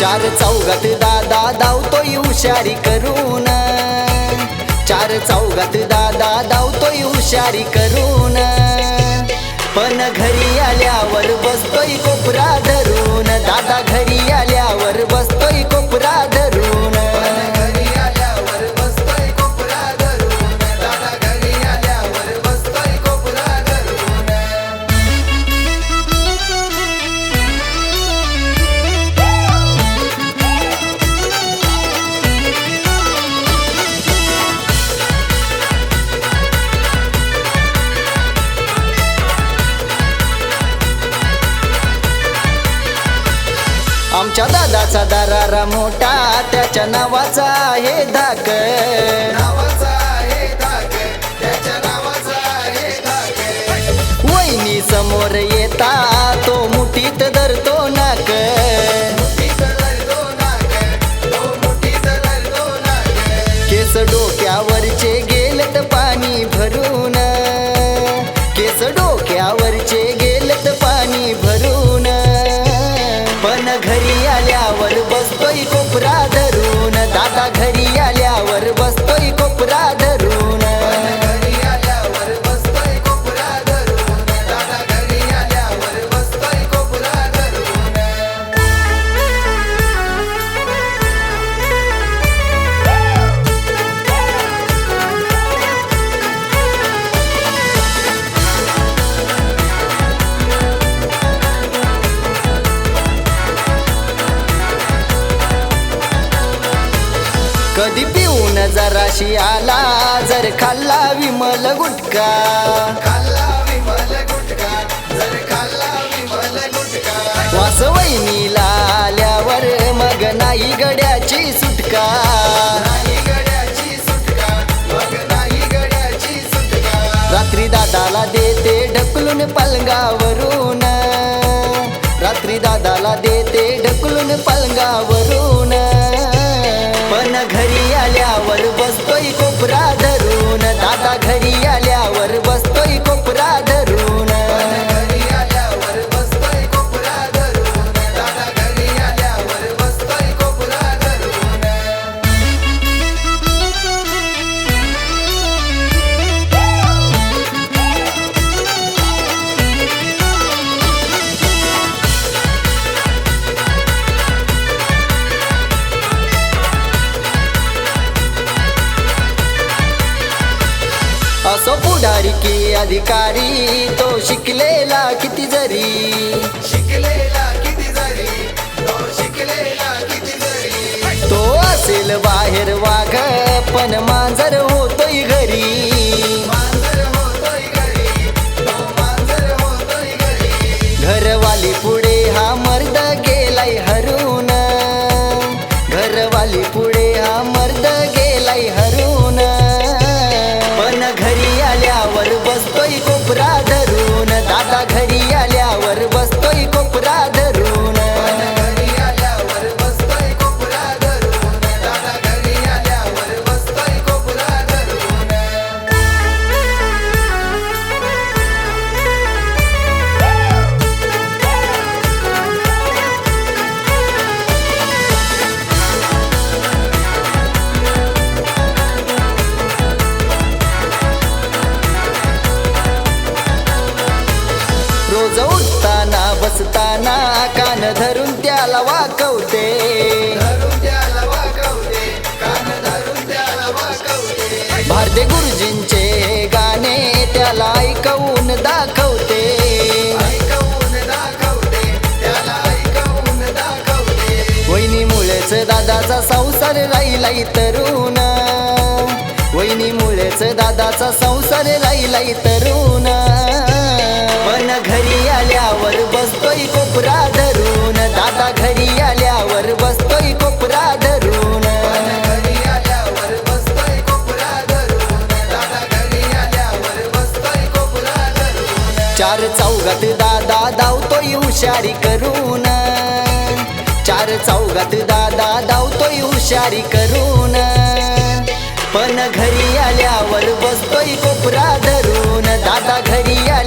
चार चौघात दादा धावतोय हुशारी करून. चार चौघात दादा धावतोय हुशारी करून. पण घरी आल्यावर बसतोय कोपरा धरून. दादा आमच्या दादाचा दरारा मोठा त्याच्या नावाचा आहे धाक. वहिनी समोर येता बसतोय कोपरा कधी पिऊन जराशी आला जर खाल्ला विमल गुटका. वास वहिनीला आल्यावर मग नाही गड्याची सुटका. रात्री दादाला देते ढकलून पलंगावरून. रात्री दादाला देते ढकलून पलंगावरून. की अधिकारी तो शिकलेला किती जरी. शिकलेला किती जरी तो शिकलेला किती जरी. तो असेल बाहेर वाघ पण मांजर होतोय घरी. बसताना कान धरून त्याला वाकवते. भारते गुरुजींचे गाणे त्याला ऐकवून दाखवते. वहिनीमुळेच दादाचा संसार राहिलाय तरुण. वहिनीमुळेच दादाचा संसार राहिलाय तरुण. पण घरी आल्यावर बसतोय कोपरा धरून. दादा घरी आल्यावर बसतोय कोपरा धरून. आल्यावर बसतोय धरून दादा आल्यावर धरून चार चौघात दादा धावतोय हुशारी करून. चार चौघात दादा धावतोय हुशारी करून. पण घरी आल्यावर बसतोय कोपरा धरून. दादा घरी आल्या